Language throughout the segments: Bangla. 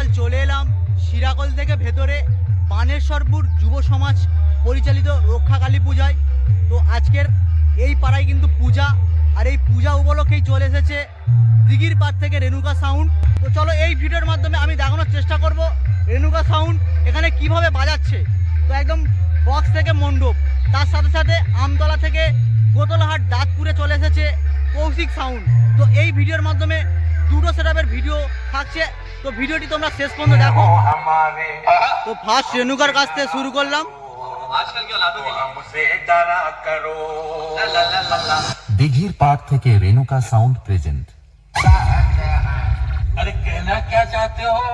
সকাল চলে এলাম শিরাকল থেকে ভেতরে বানেশ্বরপুর যুব সমাজ পরিচালিত রক্ষাকালী পূজায়। তো আজকের এই পাড়ায় কিন্তু পূজা, আর এই পূজা উপলক্ষেই চলে এসেছে দিঘির পাড় থেকে রেণুকা সাউন্ড। তো চলো এই ভিডিওর মাধ্যমে আমি দেখানোর চেষ্টা করব রেণুকা সাউন্ড এখানে কীভাবে বাজাচ্ছে। তো একদম বক্স থেকে মণ্ডপ, তার সাথে সাথে আমতলা থেকে গোতলাহাট দাঁতপুরে চলে এসেছে কৌশিক সাউন্ড। তো এই ভিডিওর মাধ্যমে দুটো সেটআপের ভিডিও থাকছে। তো ভিডিওটি তোমরা শেষ পর্যন্ত দেখো। তো ফার্স্ট রেণুকার কাছ থেকে শুরু করলাম। দিঘির পাট থেকে রেণুকা সাউন্ড প্রেজেন্ট আরে কেনা কে চাতে হো?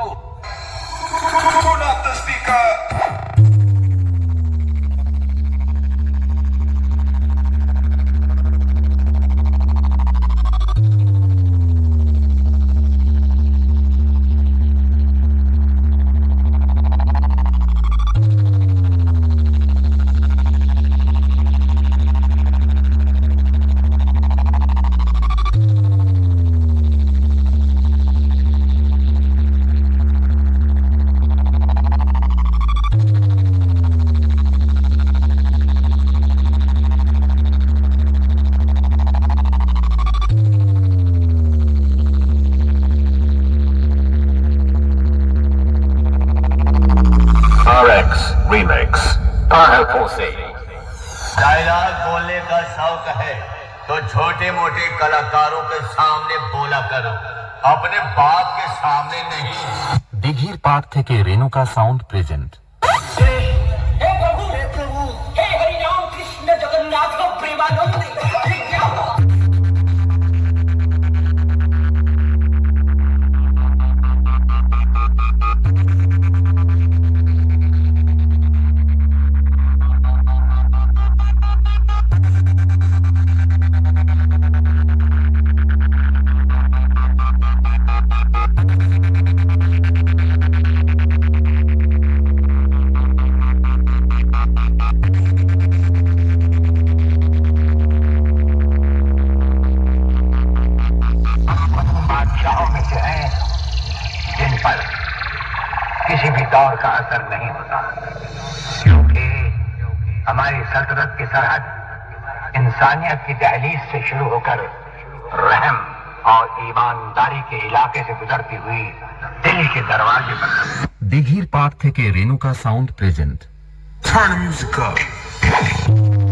RX Remix डायलॉग बोलने का शौक है तो छोटे मोटे कलाकारों के सामने बोला करो। अपने बाप के सामने नहीं। दिघीर पार्क थे के रेनू का साउंड प्रेजेंट। हे प्रभु हे प्रभु हे हरि कृष्ण जगन्नाथ को प्रेमानंद। का असर नहीं होता। क्योंकि हमारी सल्तनत की सरहद इंसानियत की दहलीज से शुरू होकर रहम और ईमानदारी के इलाके से गुजरती हुई दिल के दरवाजे पर दिघीर पार्क थे के Renuka sound present. Turn music up.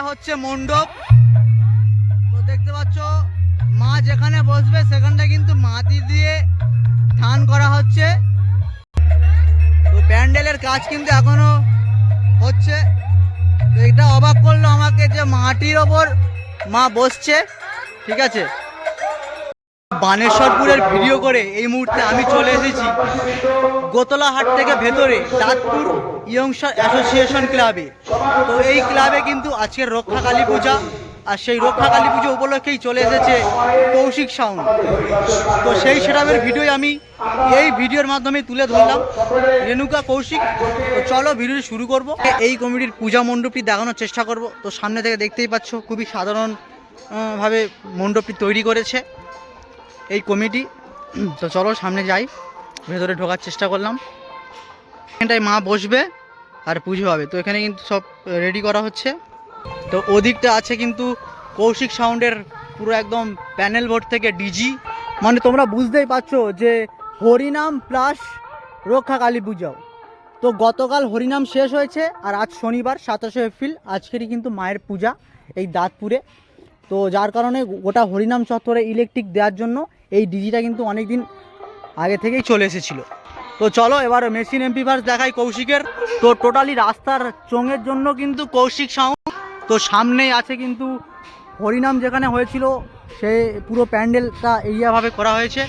এদিকটা হচ্ছে মণ্ডপ। তো দেখতে পাচ্ছ, মা যেখানে বসবে সেখানটা কিন্তু মাটি দিয়ে ধান করা হচ্ছে। তো প্যান্ডেলের কাজ কিন্তু এখনও হচ্ছে। তো এটা অবাক করল আমাকে যে মাটির ওপর মা বসছে, ঠিক আছে? বানেশ্বরপুরের ভিডিও করে এই মুহূর্তে আমি চলে এসেছি গোতলাহাট থেকে ভেতরে দাঁতপুর ইয়ংস্টার অ্যাসোসিয়েশন ক্লাবে। তো এই ক্লাবে কিন্তু আজকের রক্ষা কালী পূজা, আর সেই রক্ষা কালী পুজো উপলক্ষেই চলে এসেছে কৌশিক সাউন্ড তো সেই সেরামের ভিডিও আমি এই ভিডিওর মাধ্যমে তুলে ধরলাম। রেণুকা, কৌশিক, তো চলো ভিডিও শুরু করব। এই কমিটির পূজা মণ্ডপটি দেখানোর চেষ্টা করব। তো সামনে থেকে দেখতেই পাচ্ছ, খুবই সাধারণ ভাবে মণ্ডপটি তৈরি করেছে। এই কমিটি। তো চলো সামনে যাই। ভেতরে ঢোকার চেষ্টা করলাম। এখানটায় মা বসবে আর পুজো হবে। তো এখানে কিন্তু সব রেডি করা হচ্ছে। তো ওদিকটা আছে কিন্তু কৌশিক সাউন্ডের পুরো একদম প্যানেল বোর্ড থেকে ডিজি মানে তোমরা বুঝতেই পারছ যে হরিনাম প্লাস রক্ষা কালী পূজাও তো গতকাল হরিনাম শেষ হয়েছে আর আজ শনিবার, সাতাশে এপ্রিল। আজকেরই কিন্তু মায়ের পূজা এই দাঁতপুরে। তো যার কারণে গোটা হরিনাম চত্বরে ইলেকট্রিক দেওয়ার জন্য এই ডিজিটা কিন্তু অনেক দিন আগে থেকেই চলে এসেছিল। তো চলো এবার মেশিন এমপি এমপিভার্স দেখাই কৌশিকের। তো টোটালি রাস্তার চোঙের জন্য কিন্তু কৌশিক সাউন্ড তো সামনেই আছে কিন্তু হরিনাম যেখানে হয়েছিল, সে পুরো প্যান্ডেলটা এরিয়াভাবে করা হয়েছে।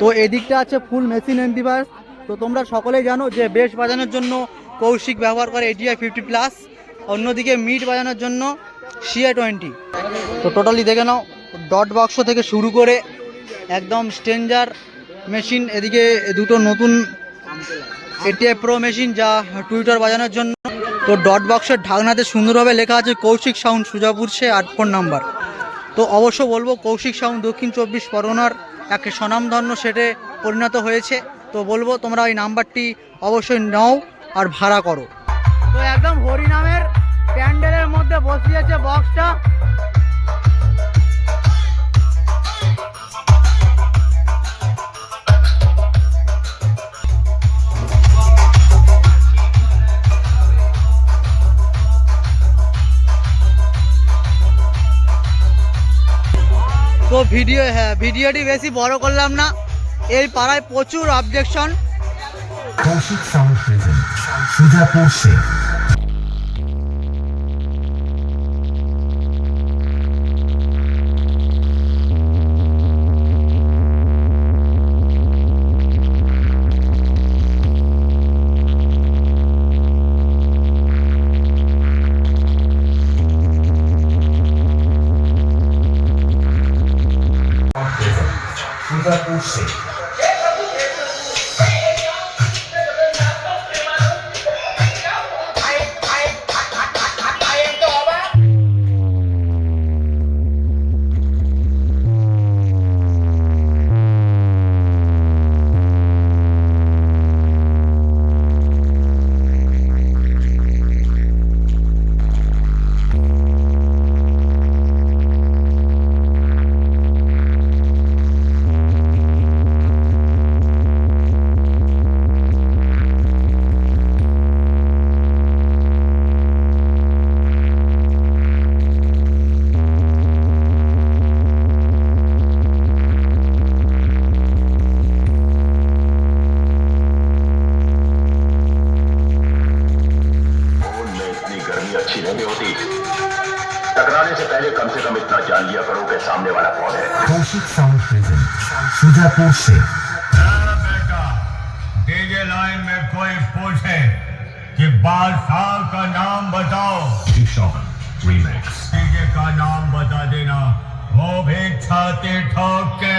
তো এদিকটা আছে ফুল মেশিন এমপি এমপিভার্স তো তোমরা সকলেই জানো যে বেশ বাজানোর জন্য কৌশিক ব্যবহার করে এটিআই ফিফটি প্লাস অন্যদিকে মিট বাজানোর জন্য সিআই টোয়েন্টি তো টোটালি দেখে নাও ডট বাক্স থেকে শুরু করে একদম স্টেঞ্জার মেশিন, এদিকে দুটো নতুন এটিআই প্রো মেশিন যা টুইটার বাজানোর জন্য। তো ডট বক্সের ঢাকনাতে সুন্দরভাবে লেখা আছে, কৌশিক সাউন্ড সুজাপুর সে আট ফোন নাম্বার। তো অবশ্য বলব, কৌশিক সাউন্ড দক্ষিণ চব্বিশ পরগনার এক স্বনামধন্য সেটে পরিণত হয়েছে। তো বলব, তোমরা এই নাম্বারটি অবশ্যই নাও আর ভাড়া করো। তো একদম হরিনামের প্যান্ডেলের মধ্যে বসিয়েছে বক্সটা। তো ভিডিও হ্যাঁ ভিডিওটি বেশি বড় করলাম না। এই পাড়ায় প্রচুর অবজেকশন কৌশিক সাউন্ড সুজাপুর সে সুজাপুর সে फोन सामने वाला कौन है? कौशिक साउंड प्रिजन सुजापुर से। डीजे लाइन में कोई पूछे कि बादशाह का नाम बताओ। डीजे का नाम बता देना वो भी छाती ठोक के